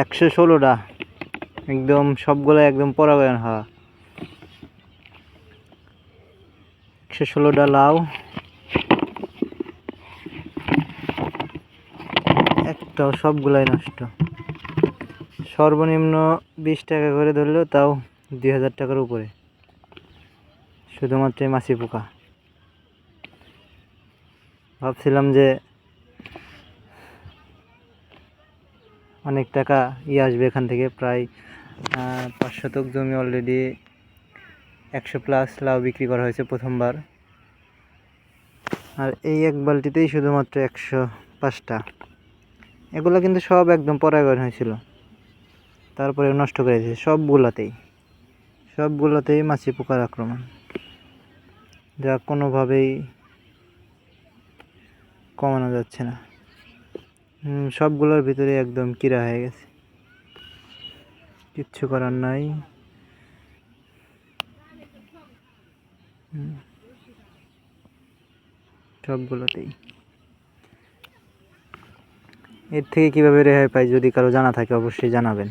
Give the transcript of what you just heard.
একশো ষোলোটা। একদম সবগুলো একদম পরাগায়ন হওয়া। একশো ষোলোটা লাউ। একটাও সবগুলাই নষ্ট। সর্বনিম্ন বিশ টাকা করে ধরলেও তাও দুই হাজার টাকার উপরে। শুধুমাত্র মাছি পোকা। ভাবছিলাম যে অনেক টাকা ই আসবে এখান থেকে, প্রায় পাঁচ শতক জমি অলরেডি একশো প্লাস লাউ বিক্রি করা হয়েছে প্রথমবার। আর এই এক বালতিতেই শুধুমাত্র একশো পাঁচটা। এগুলো কিন্তু সব একদম পরাগায়ন হয়েছিল। তারপরে নষ্ট করে দিয়েছে সবগুলাতেই। সবগুলোতেই মাছি পোকার আক্রমণ। যা কোনোভাবেই কমানো যাচ্ছে না। সবগুলোর ভিতরে একদম কিরা হয়ে গেছে। কিচ্ছু করার নাই। সবগুলোতেই। এর থেকে কীভাবে রেহাই পাই যদি কারও জানা থাকে, অবশ্যই জানাবেন।